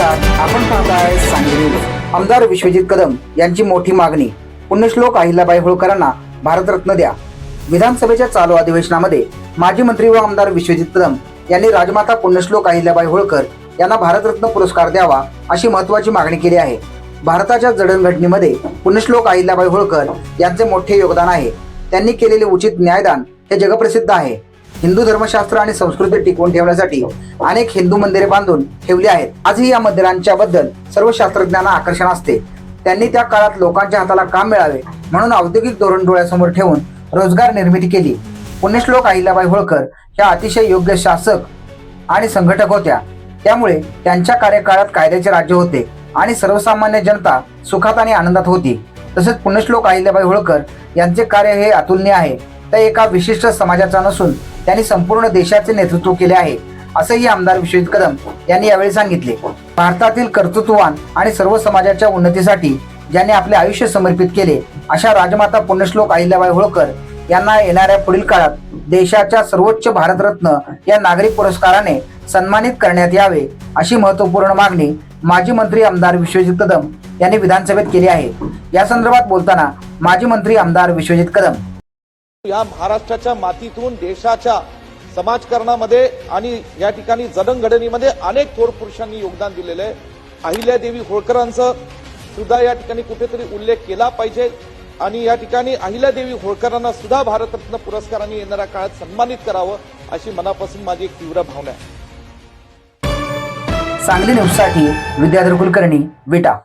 नमस्कार. आपण पाहताय सांगली आमदार विश्वजित कदम यांची मोठी मागणी. पुण्यश्लोक अहिल्याबाई होळकरांना भारतरत्न द्या. विधानसभेच्या चालू अधिवेशनामध्ये माजी मंत्री व आमदार विश्वजित कदम यांनी राजमाता पुण्यश्लोक अहिल्याबाई होळकर यांना भारतरत्न पुरस्कार द्यावा अशी महत्वाची मागणी केली आहे. भारताच्या जडणघडणीमध्ये पुण्यश्लोक अहिल्याबाई होळकर यांचे मोठे योगदान आहे. त्यांनी केलेले उचित न्यायदान हे जगप्रसिद्ध आहे. हिंदू धर्मशास्त्र आणि संस्कृती टिकवून ठेवण्यासाठी अनेक हिंदू मंदिरे बांधून ठेवली आहेत. आजही या मंदिरांच्या बद्दल सर्व शास्त्रज्ञांना आकर्षण असते. त्यांनी त्या काळात लोकांच्या हाताला काम मिळावे म्हणून औद्योगिक धोरण डोळ्यासमोर ठेवून रोजगार निर्मिती केली. पुण्यश्लोक अहिल्याबाई होळकर ह्या अतिशय योग्य शासक आणि संघटक होत्या. त्यामुळे त्यांच्या कार्यकाळात कायद्याचे राज्य होते आणि सर्वसामान्य जनता सुखात आणि आनंदात होती. तसेच पुण्यश्लोक अहिल्याबाई होळकर यांचे कार्य हे अतुलनीय आहे. त्या एका विशिष्ट समाजाचा नसून त्यांनी संपूर्ण देशाचे नेतृत्व केले आहे असंही आमदार विश्वजित कदम यांनी यावेळी सांगितले. भारतातील कर्तृत्ववान आणि सर्व समाजाच्या उन्नतीसाठी ज्यांनी आपले आयुष्य समर्पित केले अशा राजमाता पुण्यश्लोक अहिल्याबाई होळकर यांना येणाऱ्या पुढील काळात देशाच्या सर्वोच्च भारतरत्न या नागरी पुरस्काराने सन्मानित करण्यात यावे अशी महत्त्वपूर्ण मागणी माजी मंत्री आमदार विश्वजित कदम यांनी विधानसभेत केली आहे. या संदर्भात बोलताना माजी मंत्री आमदार विश्वजित कदम या महाराष्ट्राच्या मातीतून देशाच्या समाजकारणामध्ये आणि या ठिकाणी जडणघडणीमध्ये अनेक थोर पुरुषांनी योगदान दिलेलं आहे. अहिल्यादेवी होळकरांचं सुद्धा या ठिकाणी कुठेतरी उल्लेख केला पाहिजे आणि या ठिकाणी अहिल्यादेवी होळकरांना सुद्धा भारतरत्न पुरस्काराने येणाऱ्या काळात सन्मानित करावं अशी मनापासून माझी एक तीव्र भावना आहे. सांगली न्यूजसाठी विद्याधर कुलकर्णी विटा.